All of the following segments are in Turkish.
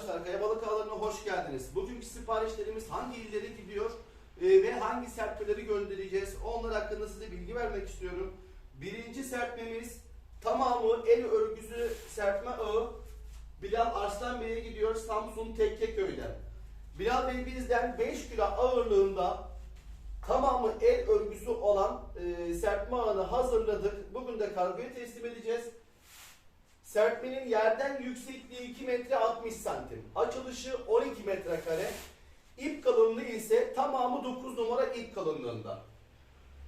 arkadaşlar, Kayabalık Ağları'na hoş geldiniz. Bugünkü siparişlerimiz hangi illere gidiyor e, ve hangi serpmeleri göndereceğiz? Onlar hakkında size bilgi vermek istiyorum. Birinci serpmemiz tamamı el örgüsü serpme ağı Bilal Arslan Bey'e gidiyor Samsun Tekkeköy'den. Bilal Bey bizden 5 kilo ağırlığında tamamı el örgüsü olan e, serpme ağını hazırladık. Bugün de kargoya teslim edeceğiz. Serpmenin yerden yüksekliği 2 metre 60 santim. Açılışı 12 metrekare. İp kalınlığı ise tamamı 9 numara ip kalınlığında.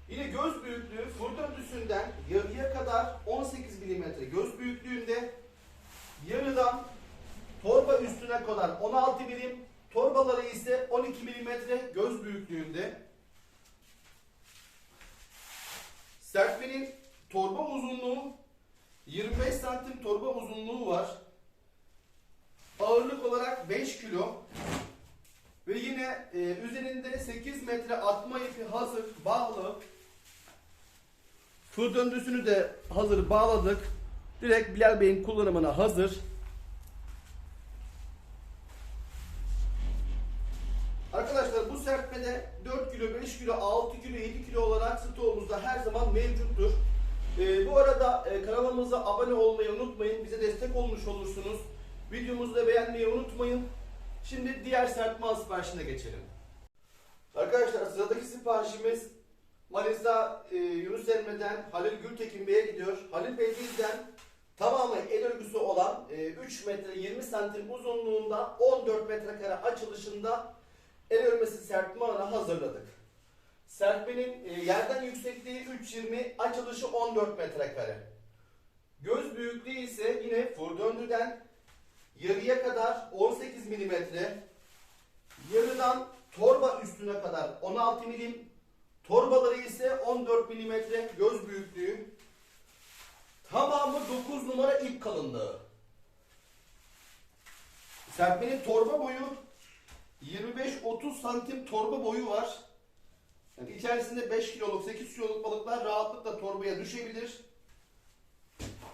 Yine göz büyüklüğü furdöndüsünden yarıya kadar 18 milimetre göz büyüklüğünde. Yarıdan torba üstüne kadar 16 milim. Torbaları ise 12 milimetre göz büyüklüğünde. Serpmenin torba uzunluğu 25 santim torba uzunluğu var. Ağırlık olarak 5 kilo. Ve yine e, üzerinde 8 metre atma ipi hazır bağlı. Fır döndüsünü de hazır bağladık. Direkt Bilal Bey'in kullanımına hazır. Arkadaşlar bu serpmede 4 kilo, 5 kilo, 6 kilo, 7 kilo olarak stoğumuzda her zaman mevcuttur. Ee, bu arada e, kanalımıza abone olmayı unutmayın. Bize destek olmuş olursunuz. Videomuzu da beğenmeyi unutmayın. Şimdi diğer serpme ağ siparişine geçelim. Arkadaşlar sıradaki siparişimiz Manisa e, Yunus Emre'den Halil Gültekin Bey'e gidiyor. Halil Bey bizden tamamı el örgüsü olan e, 3 metre 20 santim uzunluğunda 14 metrekare açılışında el örmesi serpme ağını hazırladık. Serpmenin e, yerden yüksekliği 3.20, açılışı 14 metrekare. Göz büyüklüğü ise yine furdöndüden yarıya kadar 18 milimetre, yarıdan torba üstüne kadar 16 milim, torbaları ise 14 milimetre göz büyüklüğü. Tamamı 9 numara ip kalınlığı. Serpmenin torba boyu 25-30 santim torba boyu var. Yani içerisinde 5 kiloluk, 8 kiloluk balıklar rahatlıkla torbaya düşebilir.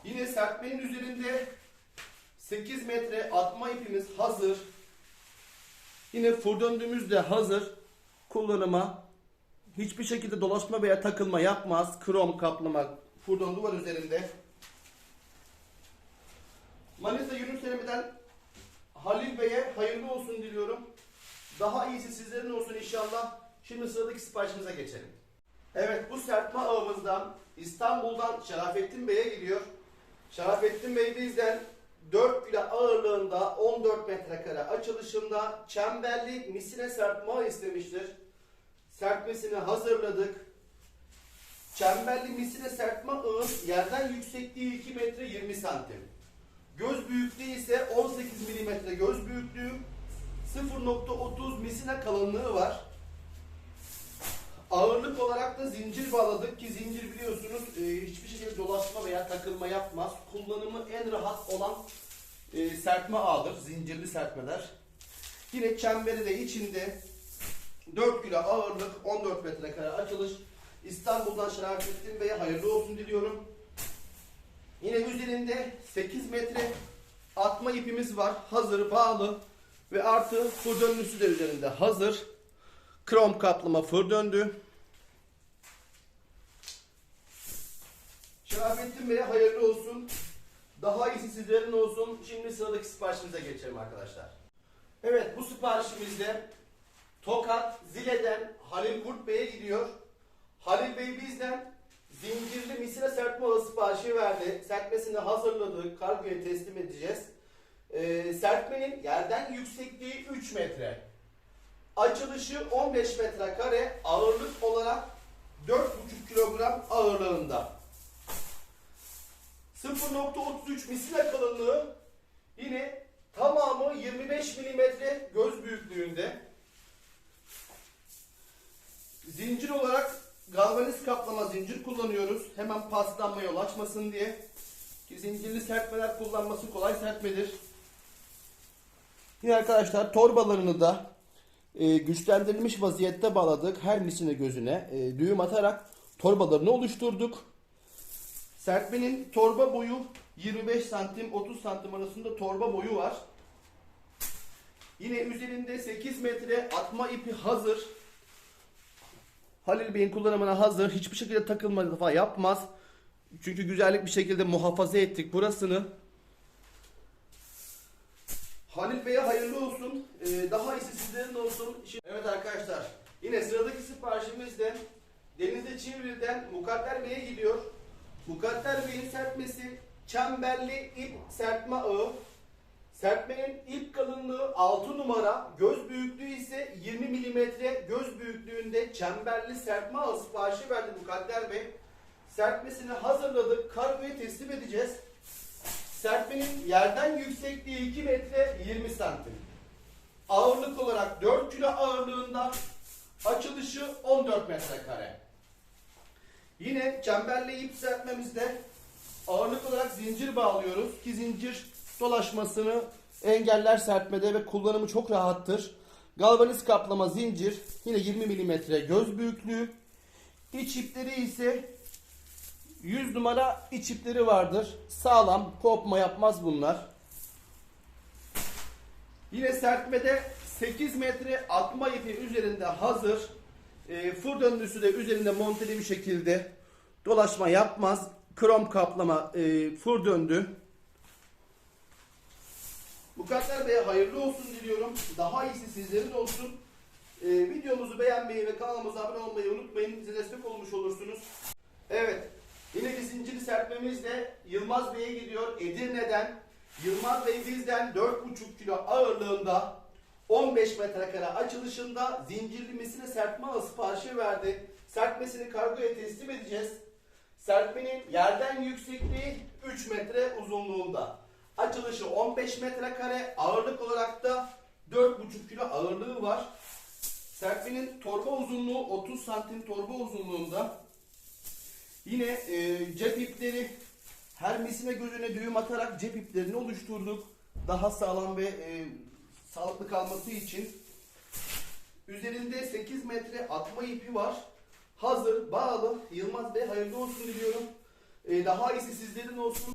Yine serpmenin üzerinde 8 metre atma ipimiz hazır. Yine furdöndüğümüz de hazır. Kullanıma hiçbir şekilde dolaşma veya takılma yapmaz. Krom kaplama furdöndü var üzerinde. Manisa Yunus Emre'den Halil Bey'e hayırlı olsun diliyorum. Daha iyisi sizlerin olsun inşallah. Şimdi sıradaki siparişimize geçelim. Evet bu serpme ağımızdan İstanbul'dan Şerafettin Bey'e gidiyor. Şerafettin Bey bizden 4 kilo ağırlığında 14 metrekare açılışında çemberli misine serpme istemiştir. Serpmesini hazırladık. Çemberli misine serpme ağı yerden yüksekliği 2 metre 20 santim. Göz büyüklüğü ise 18 milimetre göz büyüklüğü. 0.30 misine kalınlığı var. Ağırlık olarak da zincir bağladık ki zincir biliyorsunuz e, hiçbir şekilde dolaşma veya takılma yapmaz. Kullanımı en rahat olan e, serpme ağdır. Zincirli serpmeler. Yine çemberi de içinde 4 kilo ağırlık 14 metrekare açılış. İstanbul'dan Şerafettin Bey'e hayırlı olsun diliyorum. Yine üzerinde 8 metre atma ipimiz var. Hazır bağlı. Ve artı fır döndüsü de üzerinde hazır. Krom kaplama fır döndü. Şerafettin Bey'e hayırlı olsun. Daha iyisi sizlerin olsun. Şimdi sıradaki siparişimize geçelim arkadaşlar. Evet bu siparişimizde Tokat Zile'den Halil Kurt Bey'e gidiyor. Halil Bey bizden zincirli misine serpme ağı siparişi verdi. Serpmesini hazırladık. Kargoya teslim edeceğiz. Ee, serpmenin yerden yüksekliği 3 metre. Açılışı 15 metrekare. Ağırlık olarak 4,5 kilogram ağırlığında. 0.33 misine kalınlığı yine tamamı 25 milimetre göz büyüklüğünde. Zincir olarak galvaniz kaplama zincir kullanıyoruz. Hemen paslanma yol açmasın diye. Zincirli serpmeler kullanması kolay serpmedir. Yine arkadaşlar torbalarını da e, güçlendirilmiş vaziyette bağladık. Her misine gözüne e, düğüm atarak torbalarını oluşturduk. Serpmenin torba boyu 25 santim 30 santim arasında torba boyu var. Yine üzerinde 8 metre atma ipi hazır. Halil Bey'in kullanımına hazır. Hiçbir şekilde takılma falan yapmaz. Çünkü güzellik bir şekilde muhafaza ettik burasını. Halil Bey'e hayırlı olsun. Ee, daha iyisi sizlerin olsun. Şimdi- evet arkadaşlar. Yine sıradaki siparişimiz de Denizli Çivril'den Mukadder Bey'e gidiyor. Mukadder Bey'in serpmesi çemberli ip serpme ağı. Serpmenin ip kalınlığı 6 numara, göz büyüklüğü ise 20 milimetre göz büyüklüğünde çemberli serpme ağı siparişi verdi Mukadder Bey. Serpmesini hazırladık, kargoya teslim edeceğiz. Serpmenin yerden yüksekliği 2 metre 20 santim. Ağırlık olarak 4 kilo ağırlığında, açılışı 14 metrekare. Yine çemberli ip serpmemizde ağırlık olarak zincir bağlıyoruz ki zincir dolaşmasını engeller serpmede ve kullanımı çok rahattır. Galvaniz kaplama zincir yine 20 mm göz büyüklüğü. İç ipleri ise 100 numara iç ipleri vardır. Sağlam, kopma yapmaz bunlar. Yine serpmede 8 metre atma ipi üzerinde hazır. E, fır döndüsü de üzerinde monteli bir şekilde dolaşma yapmaz. Krom kaplama e, fır döndü. Mukadder Bey'e hayırlı olsun diliyorum. Daha iyisi sizlerin olsun. E, videomuzu beğenmeyi ve kanalımıza abone olmayı unutmayın. Bize destek olmuş olursunuz. Evet. Yine bir zincirli serpmemiz de Yılmaz Bey'e gidiyor. Edirne'den. Yılmaz Bey bizden 4,5 kilo ağırlığında 15 metrekare açılışında zincirli misine serpme siparişi verdi. Serpmesini kargoya teslim edeceğiz. Serpmenin yerden yüksekliği 3 metre uzunluğunda. Açılışı 15 metrekare, ağırlık olarak da 4,5 kilo ağırlığı var. Serpmenin torba uzunluğu 30 santim torba uzunluğunda. Yine e, cep ipleri her misine gözüne düğüm atarak cep iplerini oluşturduk. Daha sağlam ve e, sağlıklı kalması için. Üzerinde 8 metre atma ipi var. Hazır, bağlı. Yılmaz Bey hayırlı olsun diliyorum. E, daha iyisi sizlerin olsun.